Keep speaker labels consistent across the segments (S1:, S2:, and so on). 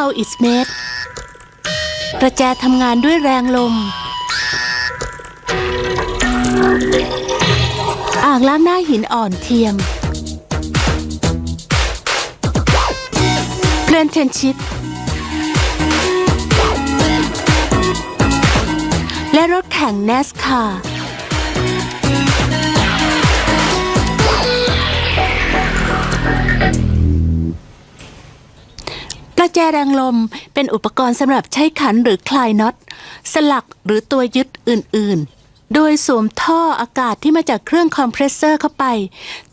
S1: how it's made ประแจทำงานด้วยแรงลม อ่างล้างหน้าหินอ่อนเทียม เพลนเทนชิพและรถแข่ง NASCAR ปร ระแจแรงลมเป็นอุปกรณ์สำหรับใช้ขันหรือคลายน็อต สลักหรือตัวยึดอื่น ๆ โดยสวมท่ออากาศที่มาจากเครื่องคอมเพรสเซอร์เข้าไป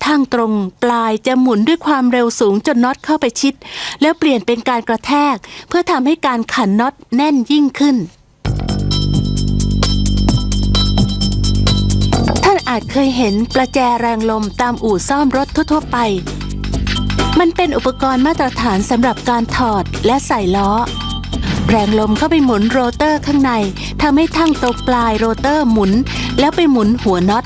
S1: ทางตรงปลายจะหมุนด้วยความเร็วสูงจนน็อตเข้าไปชิด แล้วเปลี่ยนเป็นการกระแทก เพื่อทำให้การขันน็อตแน่นยิ่งขึ้นท่านอาจเคยเห็นประแจแรงลมตามอู่ซ่อมรถทั่ว ๆ ไป มันเป็นอุปกรณ์มาตรฐานสำหรับการถอดและใส่ล้อ แรงลมเข้าไปหมุนโรเตอร์ข้างในทำให้ทั้งตรงปลายโรเตอร์หมุน แล้วไปหมุนหัวน็อต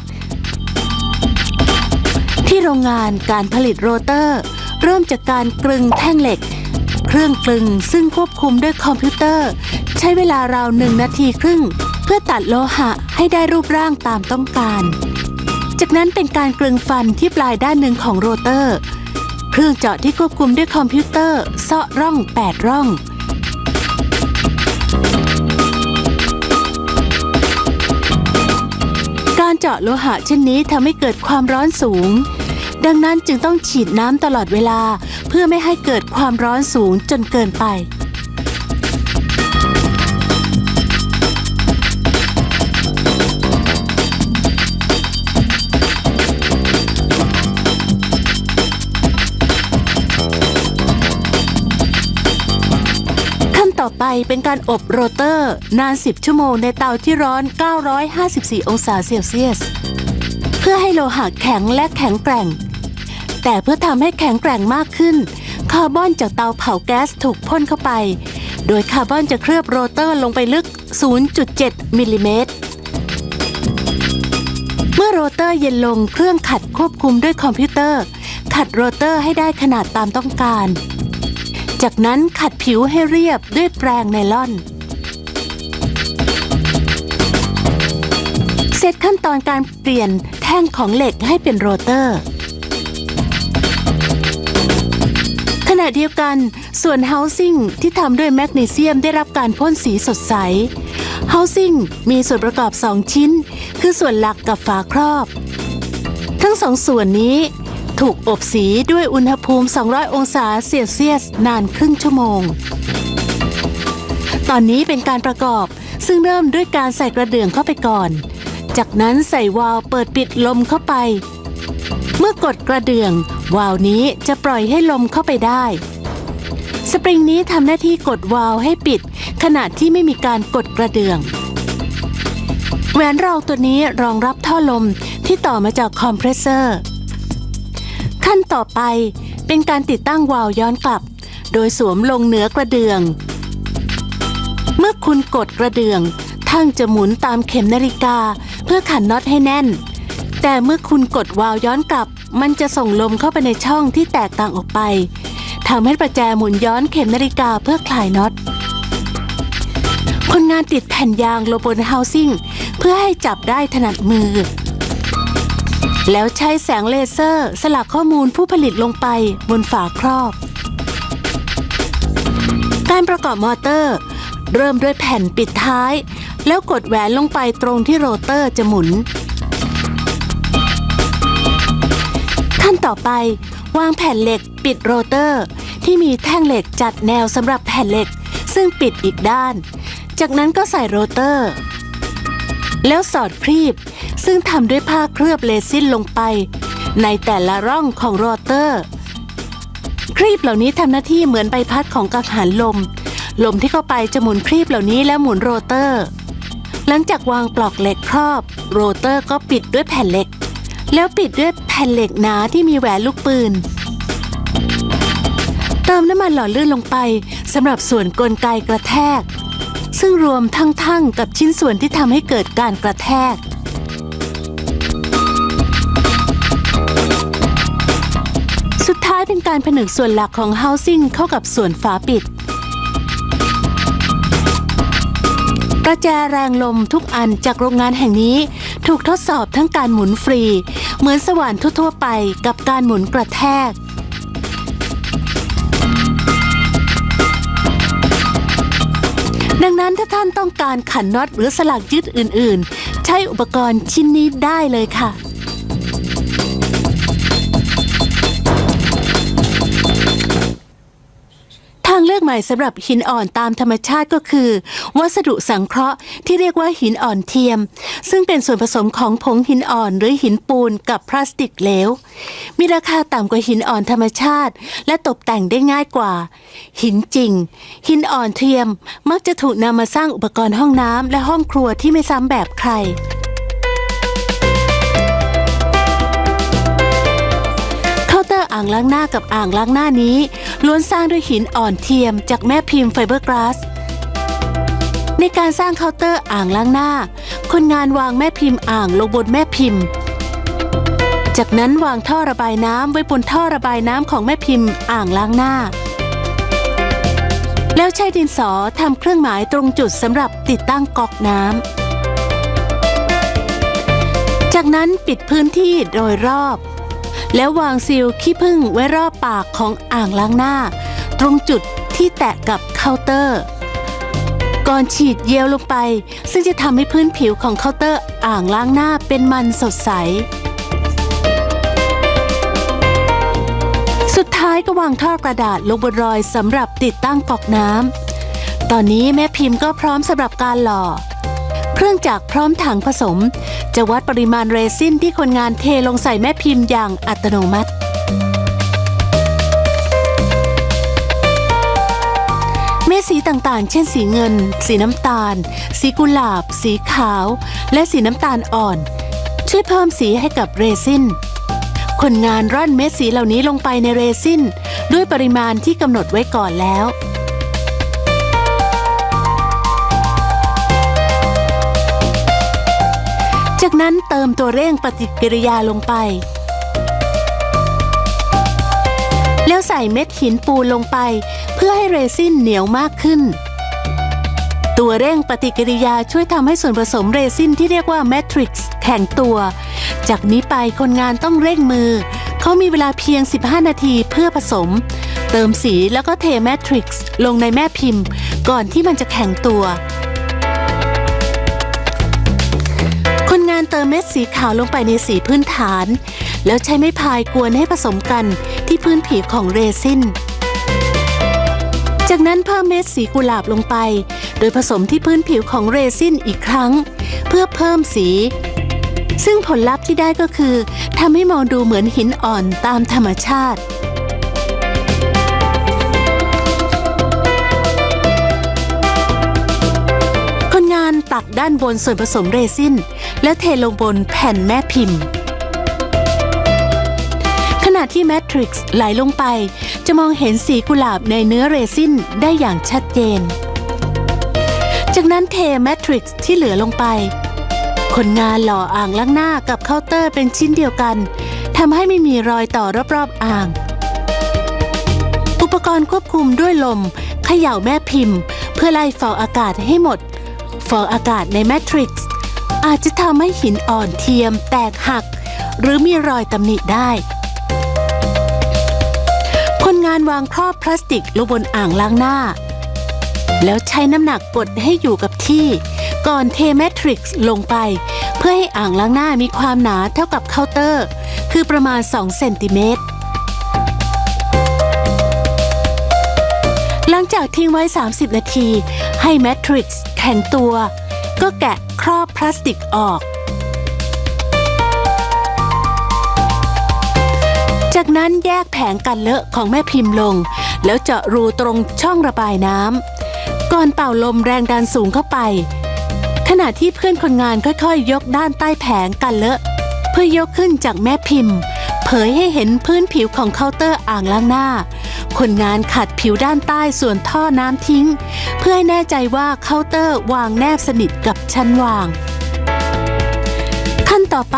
S1: ที่โรงงานการผลิตโรเตอร์ เริ่มจากการกลึงแท่งเหล็ก เครื่องกลึงซึ่งควบคุมด้วยคอมพิวเตอร์ ใช้เวลาราวหนึ่งนาทีครึ่ง เพื่อตัดโลหะให้ได้รูปร่างตามต้องการ จากนั้นเป็นการกลึงฟันที่ปลายด้านหนึ่งของโรเตอร์ เครื่องเจาะที่ควบคุมด้วยคอมพิวเตอร์เซาะร่อง 8 ร่อง การเจาะโลหะเช่นนี้ทำให้เกิดความร้อนสูง ดังนั้นจึงต้องฉีดน้ำตลอดเวลา เพื่อไม่ให้เกิดความร้อนสูงจนเกินไป ไปเป็นการอบโรเตอร์ นาน 10 ชั่วโมงในเตาที่ร้อน 954 องศาเซลเซียส เพื่อให้โลหะแข็งและแข็งแกร่ง แต่เพื่อทำให้แข็งแกร่งมากขึ้น คาร์บอนจากเตาเผาแก๊สถูกพ่นเข้าไป โดยคาร์บอนจะเคลือบโรเตอร์ลงไปลึก 0.7 มิลลิเมตร เมื่อโรเตอร์เย็นลงเครื่องขัดควบคุมด้วยคอมพิวเตอร์ ขัดโรเตอร์ให้ได้ขนาดตามต้องการ จากนั้นขัดผิวให้เรียบด้วยแปรงไนลอน เสร็จขั้นตอนการเปลี่ยนแท่งของเหล็กให้เป็นโรเตอร์ ขณะเดียวกันส่วน housing ที่ทำด้วยแมกนีเซียมได้รับการพ่นสีสดใส housing มีส่วนประกอบ 2 ชิ้น คือส่วนหลักกับฝาครอบ ทั้งสองส่วนนี้ ถูกอบสีด้วยอุณหภูมิ 200 องศาเซลเซียส นานครึ่งชั่วโมง ตอนนี้เป็นการประกอบซึ่งเริ่มด้วยการใส่กระเดื่องเข้าไปก่อน จากนั้นใส่วาล์วเปิดปิดลมเข้าไป เมื่อกดกระเดื่อง วาล์วนี้จะปล่อยให้ลมเข้าไปได้ สปริงนี้ทำหน้าที่กดวาล์วให้ปิด ขณะที่ไม่มีการกดกระเดื่องแหวนรองตัวนี้รองรับท่อลมที่ต่อมาจากคอมเพรสเซอร์ ขั้นต่อไปเป็นการติดตั้งวาล์วย้อนกลับ โดยสวมลงเหนือกระเดื่อง เมื่อคุณกดกระเดื่องทั้งจะหมุนตามเข็มนาฬิกา เพื่อขันน็อตให้แน่น แต่เมื่อคุณกดวาล์วย้อนกลับ มันจะส่งลมเข้าไปในช่องที่แตกต่างออกไปทำให้ประแจหมุนย้อนเข็มนาฬิกาเพื่อคลายน็อตคนงานติดแผ่นยางลงบนเฮาซิ่งเพื่อให้จับได้ถนัดมือ ช้แสงเลเซอร์ สลักข้อมูลผู้ผลิตลงไปบนฝาครอบ การประกอบมอเตอร์ เริ่มด้วยแผ่นปิดท้าย แล้วกดแหวนลงไปตรงที่โรเตอร์จะหมุน ขั้นต่อไป วางแผ่นเหล็กปิดโรเตอร์ ที่มีแท่งเหล็กจัดแนวสำหรับแผ่นเหล็ก ซึ่งปิดอีกด้าน จากนั้นก็ใส่โรเตอร์ แล้วสอดครีบ ซึ่งทำด้วยผ้าเคลือบเลซินลงไป ในแต่ละร่องของโรเตอร์ ครีบเหล่านี้ทำหน้าที่เหมือนใบพัดของกังหันลม ลมที่เข้าไปจะหมุนครีบเหล่านี้แล้วหมุนโรเตอร์ หลังจากวางปลอกเหล็กครอบ โรเตอร์ก็ปิดด้วยแผ่นเหล็ก แล้วปิดด้วยแผ่นเหล็กหนาที่มีแหวนลูกปืนเติมน้ำมันหล่อลื่นลงไปสำหรับส่วนกลไกกระแทก ซึ่งรวมทั้งๆกับชิ้นส่วนที่ทำให้เกิดการกระแทก การผนึกส่วนหลักของ housing เข้ากับส่วนฝาปิดกระแจแรงลมทุกอันจากโรงงานแห่งนี้ ถูกทดสอบทั้งการหมุนฟรี เหมือนสว่านทั่วๆไปกับการหมุนกระแทกดังนั้นถ้าท่านต้องการขันน็อตหรือสลักยึดอื่น ๆ ใช้อุปกรณ์ชิ้นนี้ได้เลยค่ะ ลือกใหม่สำหรับหินอ่อนตามธรรมชาติก็คือ วัสดุสังเคราะห์ที่เรียกว่าหินอ่อนเทียม ซึ่งเป็นส่วนผสมของผงหินอ่อนหรือหินปูนกับพลาสติกเหลว มีราคาต่ำกว่าหินอ่อนธรรมชาติ และตกแต่งได้ง่ายกว่า หินจริง หินอ่อนเทียมมักจะถูกนำมาสร้างอุปกรณ์ห้องน้ำและห้องครัวที่ไม่ซ้ำแบบใครเคาเตอร์อ่างล้างหน้ากับอ่างล้างหน้านี้ ล้วนสร้างด้วยหินอ่อนเทียมจากแม่พิมพ์ไฟเบอร์กลาส ในการสร้างเคาน์เตอร์อ่างล้างหน้า คนงานวางแม่พิมพ์อ่างลงบนแม่พิมพ์ จากนั้นวางท่อระบายน้ำไว้บนท่อระบายน้ำของแม่พิมพ์อ่างล้างหน้า แล้วใช้ดินสอทำเครื่องหมายตรงจุดสำหรับติดตั้งก๊อกน้ำจากนั้นปิดพื้นที่โดยรอบ แล้ววางซีลขี้ผึ้งไว้รอบปากของอ่างล้างหน้า ตรงจุดที่แตะกับเคาน์เตอร์ ก่อนฉีดเยลลงไป ซึ่งจะทำให้พื้นผิวของเคาน์เตอร์อ่างล้างหน้าเป็นมันสดใส สุดท้ายก็วางท่อกระดาษลงบนรอยสำหรับติดตั้งกอกน้ำตอนนี้แม่พิมพ์ก็พร้อมสำหรับการหล่อ เครื่องจักรพร้อมถังผสม จะวัดปริมาณเรซินที่คนงานเทลงใส่แม่พิมพ์อย่างอัตโนมัติ เม็ดสีต่างๆ เช่นสีเงิน สีน้ำตาล สีกุหลาบ สีขาว และสีน้ำตาลอ่อน ช่วยเพิ่มสีให้กับเรซินคนงานร่อนเม็ดสีเหล่านี้ลงไปในเรซินด้วยปริมาณที่กำหนดไว้ก่อนแล้ว จากนั้นเติมตัวเร่งปฏิกิริยาลงไป แล้วใส่เม็ดหินปูนลงไป เพื่อให้เรซินเหนียวมากขึ้น ตัวเร่งปฏิกิริยาช่วยทำให้ส่วนผสมเรซินที่เรียกว่าแมทริกซ์แข็งตัว จากนี้ไปคนงานต้องเร่งมือ เขามีเวลาเพียง 15 นาทีเพื่อผสม เติมสีแล้วก็เทแมทริกซ์ลงในแม่พิมพ์ ก่อนที่มันจะแข็งตัว เติมเม็ดสีขาวลงไปในสีพื้นฐาน แล้วใช้ไม้พายกวนให้ผสมกันที่พื้นผิวของเรซิน จากนั้นเพิ่มเม็ดสีกุหลาบลงไป โดยผสมที่พื้นผิวของเรซินอีกครั้ง เพื่อเพิ่มสี ซึ่งผลลัพธ์ที่ได้ก็คือทำให้มองดูเหมือนหินอ่อนตามธรรมชาติ ด้านบนส่วนผสมเรซินแล้วเทลงบนแผ่นแม่พิมพ์ ขณะที่แมทริกซ์ไหลลงไป จะมองเห็นสีกุหลาบในเนื้อเรซินได้อย่างชัดเจน จากนั้นเทแมทริกซ์ที่เหลือลงไป คนงานหล่ออ่างล้างหน้ากับเคาน์เตอร์เป็นชิ้นเดียวกันทำให้ไม่มีรอยต่อรอบๆอ่างอุปกรณ์ควบคุมด้วยลมเขย่าแม่พิมพ์ เพื่อไล่ฟองอากาศให้หมด ฟองอากาศในแมทริกซ์อาจจะทำให้หินอ่อนเทียมแตกหัก หรือมีรอยตำหนิได้ คนงานวางครอบพลาสติกลงบนอ่างล้างหน้า แล้วใช้น้ำหนักกดให้อยู่กับที่ ก่อนเทแมทริกซ์ลงไป เพื่อให้อ่างล้างหน้ามีความหนาเท่ากับเคาน์เตอร์ คือประมาณ 2 เซนติเมตรหลังจากทิ้งไว้ 30 นาที ให้แมทริกซ์ แข็งตัว ก็แกะครอบพลาสติกออก จากนั้นแยกแผงกันเลอะของแม่พิมพ์ลง แล้วเจาะรูตรงช่องระบายน้ำก่อนเป่าลมแรงดันสูงเข้าไป ขณะที่เพื่อนคนงานค่อยๆ ยกด้านใต้แผงกันเลอะ เพื่อยกขึ้นจากแม่พิมพ์ เผยให้เห็นพื้นผิวของเคาน์เตอร์อ่างล้างหน้า คนงานขัดผิวด้านใต้ส่วนท่อน้ำทิ้ง เพื่อให้แน่ใจว่าเคาน์เตอร์วางแนบสนิทกับชั้นวาง ขั้นต่อไป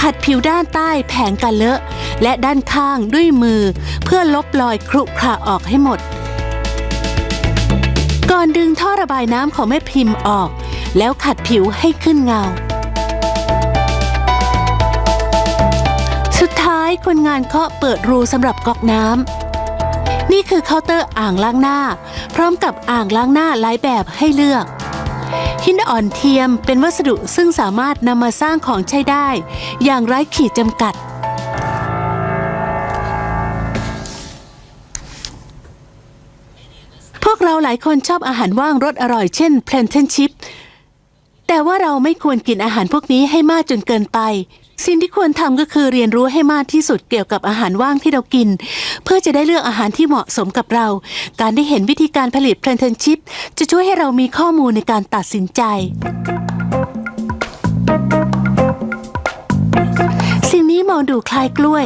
S1: ขัดผิวด้านใต้แผงกันเลอะและด้านข้างด้วยมือ เพื่อลบรอยครุขระออกให้หมด ก่อนดึงท่อระบายน้ำของแม่พิมพ์ออก แล้วขัดผิวให้ขึ้นเงาสุดท้ายคนงานเคาะเปิดรูสำหรับก๊อกน้ำ นี่คือเคาน์เตอร์อ่างล้างหน้า พร้อมกับอ่างล้างหน้าหลายแบบให้เลือก หินอ่อนเทียมเป็นวัสดุซึ่งสามารถนำมาสร้างของใช้ได้ อย่างไร้ขีดจำกัด พวกเราหลายคนชอบอาหารว่างรสอร่อยเช่น p l a n t a i n chip แต่ว่าเราไม่ควรกินอาหารพวกนี้ให้มากจนเกินไป สิ่งที่ควรทำก็คือเรียนรู้ให้มากที่สุดเกี่ยวกับอาหารว่างที่เรากิน เพื่อจะได้เลือกอาหารที่เหมาะสมกับเรา การได้เห็นวิธีการผลิต p l a n t a i n chip จะช่วยให้เรามีข้อมูลในการตัดสินใจ สิ่งนี้มองดูคล้ายกล้วย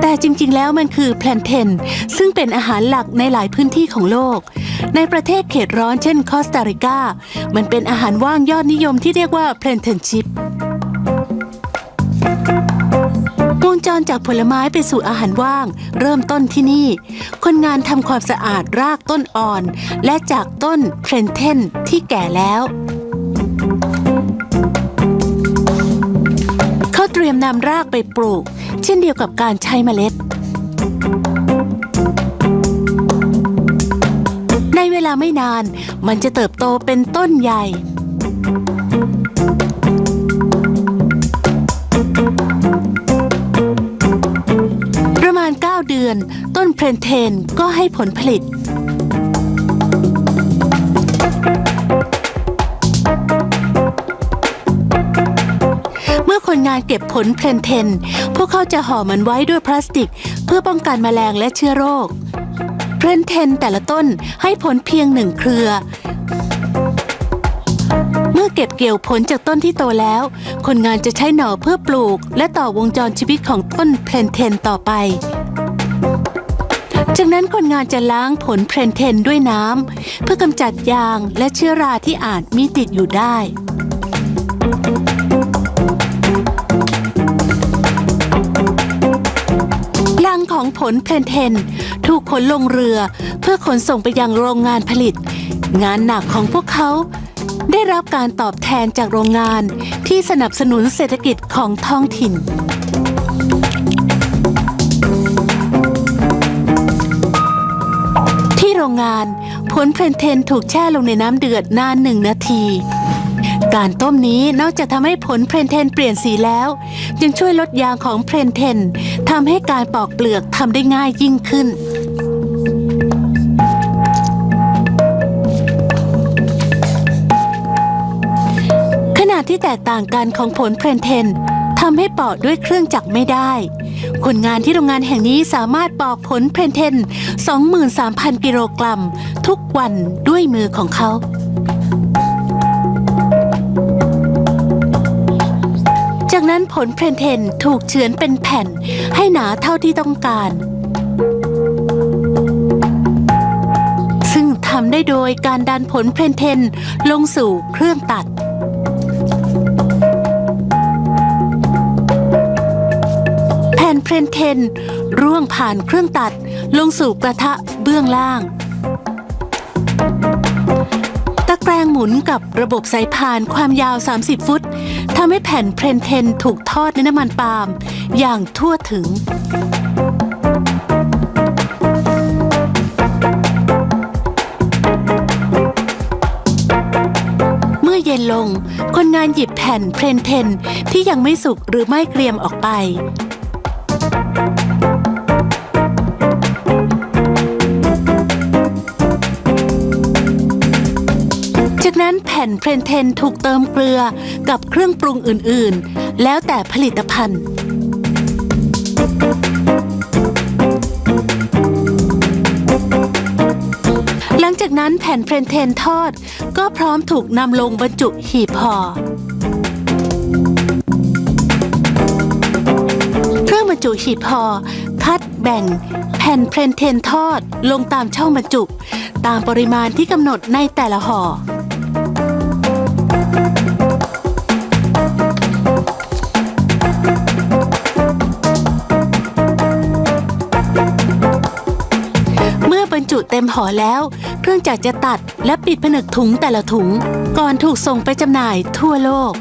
S1: แต่จริงๆ แล้วมันคือแพลนเทน ซึ่งเป็นอาหารหลักในหลายพื้นที่ของโลก ในประเทศเขตร้อนเช่นคอสตาริกา มันเป็นอาหารว่างยอดนิยมที่เรียกว่าแพลนเทนชิพ วงจรจากผลไม้ไปสู่อาหารว่าง เริ่มต้นที่นี่ คนงานทำความสะอาดรากต้นอ่อน และจากต้นเพลนเทนที่แก่แล้วเขาเตรียมนำรากไปปลูก เช่นเดียวกับการใช้เมล็ด ในเวลาไม่นานมันจะเติบโตเป็นต้นใหญ่ อนต้นเพลนเทนก็ให้ผลผลิต เมื่อคนงานเก็บผลเพลนเทน พวกเขาจะห่อมันไว้ด้วยพลาสติก เพื่อป้องกันแมลงและเชื้อโรค เพลนเทนแต่ละต้นให้ผลเพียงหนึ่งเครือ เมื่อเก็บเกี่ยวผลจากต้นที่โตแล้ว คนงานจะใช้หน่อเพื่อปลูก และต่อวงจรชีวิตของต้นเพลนเทนต่อไป จากนั้นคนงานจะล้างผลเพลนเทนด้วยน้ำเพื่อกำจัดยางและเชื้อราที่อาจมีติดอยู่ได้ ลังของผลเพลนเทน ถูกขนลงเรือเพื่อขนส่งไปยังโรงงานผลิต งานหนักของพวกเขา ได้รับการตอบแทนจากโรงงานที่สนับสนุนเศรษฐกิจของท้องถิ่น ที่โรงงาน ผลเพลนเทนถูกแช่ลงในน้ำเดือดนานหนึ่งนาที การต้มนี้นอกจากทำให้ผลเพลนเทนเปลี่ยนสีแล้ว ยังช่วยลดยางของเพลนเทนทำให้การปอกเปลือกทำได้ง่ายยิ่งขึ้นขนาดที่แตกต่างกันของผลเพลนเทนทำให้ปอกด้วยเครื่องจักรไม่ได้ คนงานที่โรงงานแห่งนี้สามารถปอกผลเพลนเทน 23,000 กิโลกรัม ทุกวันด้วยมือของเขา จากนั้นผลเพลนเทนถูกเฉือนเป็นแผ่น ให้หนาเท่าที่ต้องการ ซึ่งทำได้โดยการดันผลเพลนเทนลงสู่เครื่องตัด เพลนเทน ร่วงผ่านเครื่องตัด ลงสู่กระทะเบื้องล่าง ตะแกรงหมุนกับระบบสายพานความยาว 30 ฟุตทำให้แผ่นเพลนเทนถูกทอดในน้ำมันปาล์มอย่างทั่วถึงเมื่อเย็นลง คนงานหยิบแผ่นเพลนเทนที่ยังไม่สุกหรือไม่เกรียมออกไป จากนั้นแผ่นเพลนเทนถูกเติมเกลือกับเครื่องปรุงอื่นๆ แล้วแต่ผลิตภัณฑ์ หลังจากนั้นแผ่นเพลนเทนทอดก็พร้อมถูกนำลงบรรจุหีบห่อ จุหีบห่อคัดแบ่ง แผ่นเพลนเทนทอดลงตามช่องบรรจุ ตามปริมาณที่กำหนดในแต่ละห่อเมื่อบรรจุเต็มห่อแล้ว เครื่องจักรจะตัดและปิดผนึกถุงแต่ละถุง ก่อนถูกส่งไปจำหน่ายทั่วโลก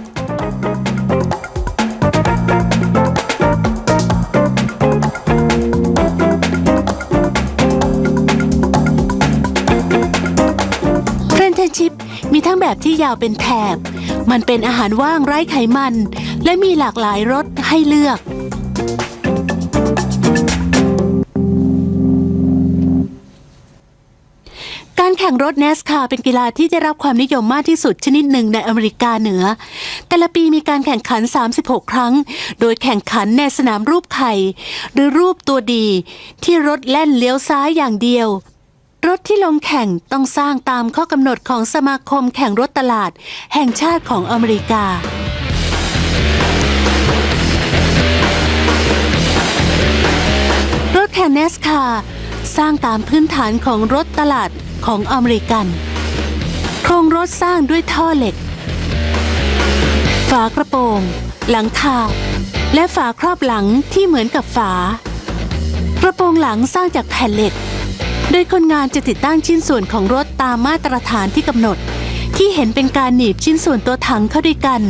S1: แบบที่ยาวเป็นแถบ มันเป็นอาหารว่างไร้ไขมัน และมีหลากหลายรสให้เลือก การแข่งรถ NASCAR เป็นกีฬาที่ได้รับความนิยมมากที่สุดชนิดหนึ่งในอเมริกาเหนือ แต่ละปีมีการแข่งขัน 36 ครั้ง โดยแข่งขันในสนามรูปไข่ หรือรูปตัวดี ที่รถแล่นเลี้ยวซ้ายอย่างเดียว รถที่ลงแข่งต้องสร้างตามข้อกำหนดของสมาคมแข่งรถตลาด แห่งชาติของอเมริกา รถแข่ง NASCAR สร้างตามพื้นฐานของรถตลาดของอเมริกัน โครงรถสร้างด้วยท่อเหล็ก ฝากระโปรง หลังคา และฝาครอบหลังที่เหมือนกับฝา กระโปรงหลังสร้างจากแผ่นเหล็ก โดยคนงานจะติดตั้งชิ้นส่วนของรถตามมาตรฐานที่กำหนด ที่เห็นเป็นการหนีบชิ้นส่วนตัวถังเข้าด้วยกัน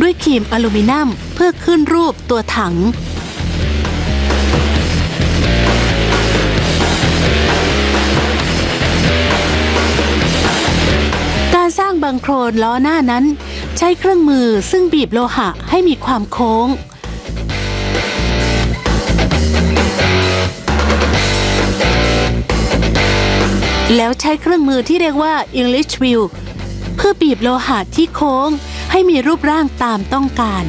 S1: ด้วยครีมอลูมิเนียมเพื่อขึ้นรูปตัวถังการสร้างบังโครนล้อหน้านั้น ใช้เครื่องมือซึ่งบีบโลหะให้มีความโค้ง แล้วใช้เครื่องมือที่เรียกว่า English Wheel เพื่อบีบโลหะที่โค้งให้มีรูปร่างตามต้องการ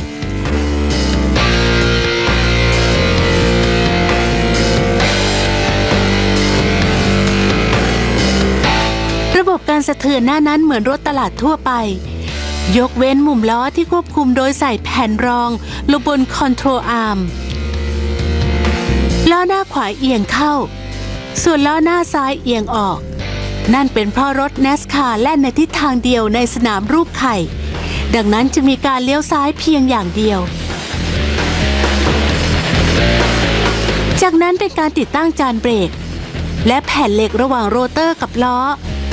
S1: ระบบการสะเทือนหน้านั้นเหมือนรถตลาดทั่วไป ยกเว้นมุมล้อที่ควบคุมโดยใส่แผ่นรองลงบนคอนโทรลอาร์มล้อหน้าขวาเอียงเข้า ส่วนล้อหน้าซ้ายเอียงออก นั่นเป็นเพราะรถ NASCAR แล่นในทิศทางเดียวในสนามรูปไข่ ดังนั้นจึงมีการเลี้ยวซ้ายเพียงอย่างเดียว จากนั้นเป็นการติดตั้งจานเบรก และแผ่นเหล็กระหว่างโรเตอร์กับล้อ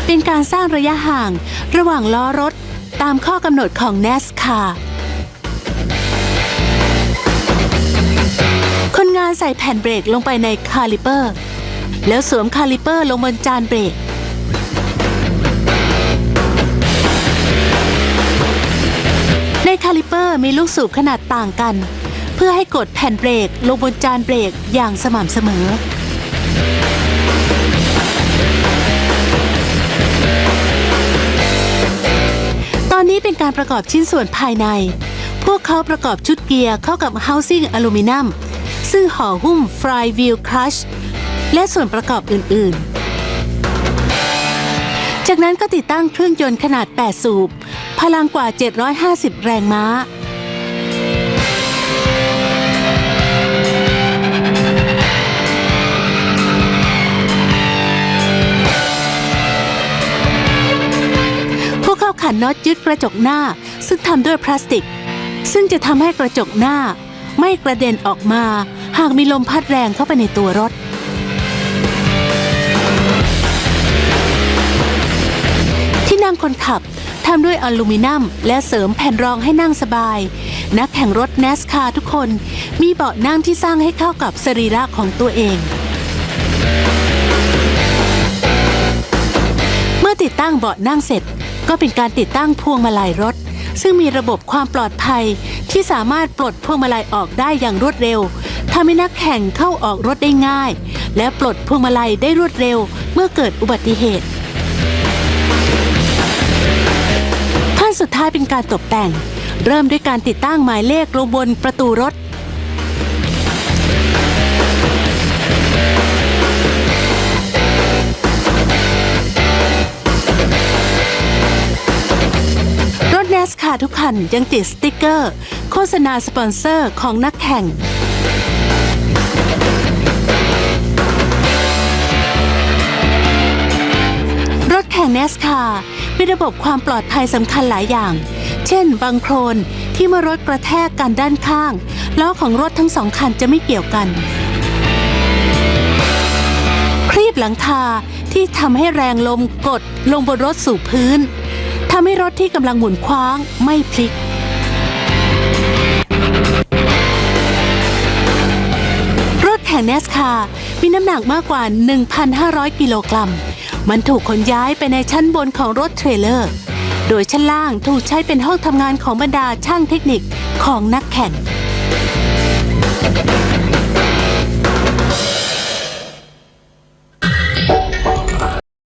S1: เป็นการสร้างระยะห่างระหว่างล้อรถตามข้อกำหนดของ NASCAR คนงานใส่แผ่นเบรกลงไปในคาลิเปอร์ แล้วสวมคาลิเปอร์ลงบนจานเบรก คาลิเปอร์มีลูกสูบขนาดต่างกัน เพื่อให้กดแผ่นเบรกลงบนจานเบรกอย่างสม่ำเสมอ ตอนนี้เป็นการประกอบชิ้นส่วนภายใน พวกเขาประกอบชุดเกียร์เข้ากับ housing อลูมิเนียมซึ่งห่อหุ้ม fly wheel clutch และส่วนประกอบอื่น ๆ จากนั้นก็ติดตั้งเครื่องยนต์ขนาด 8 สูบ พลังกว่า 750 แรงม้าพวกเขาขันน็อตยึดกระจกหน้าซึ่งทำด้วยพลาสติก ซึ่งจะทำให้กระจกหน้า ไม่กระเด็นออกมา หากมีลมพัดแรงเข้าไปในตัวรถที่นั่งคนขับ ทำด้วยอลูมิเนียมและเสริมแผ่นรองให้นั่งสบาย นักแข่งรถ NASCAR ทุกคนมีเบาะนั่งที่สร้างให้เข้ากับสรีระของตัวเอง เมื่อติดตั้งเบาะนั่งเสร็จ ก็เป็นการติดตั้งพวงมาลัยรถ ซึ่งมีระบบความปลอดภัยที่สามารถปลดพวงมาลัยออกได้อย่างรวดเร็วทำให้นักแข่งเข้าออกรถได้ง่าย และปลดพวงมาลัยได้รวดเร็วเมื่อเกิดอุบัติเหตุ สุดท้ายเป็นการตกแต่ง เริ่มด้วยการติดตั้งหมายเลขลงบนประตูรถ รถ NASCAR ทุกคันยังติดสติกเกอร์ โฆษณาสปอนเซอร์ของนักแข่งรถแข่ง NASCAR มีระบบความปลอดภัยสำคัญหลายอย่าง เช่นบังโครนที่เมื่อรถกระแทกกันด้านข้างล้อของรถทั้งสองคันจะไม่เกี่ยวกัน ครีบหลังคาที่ทำให้แรงลมกดลงบนรถสู่พื้นทำให้รถที่กำลังหมุนคว้างไม่พลิกรถแข่งเนสคามีน้ำหนักมากกว่า 1,500 กิโลกรัม มันถูกขนย้ายไปในชั้นบนของรถเทรลเลอร์ โดยชั้นล่างถูกใช้เป็นห้องทำงานของบรรดาช่างเทคนิคของนักแข่ง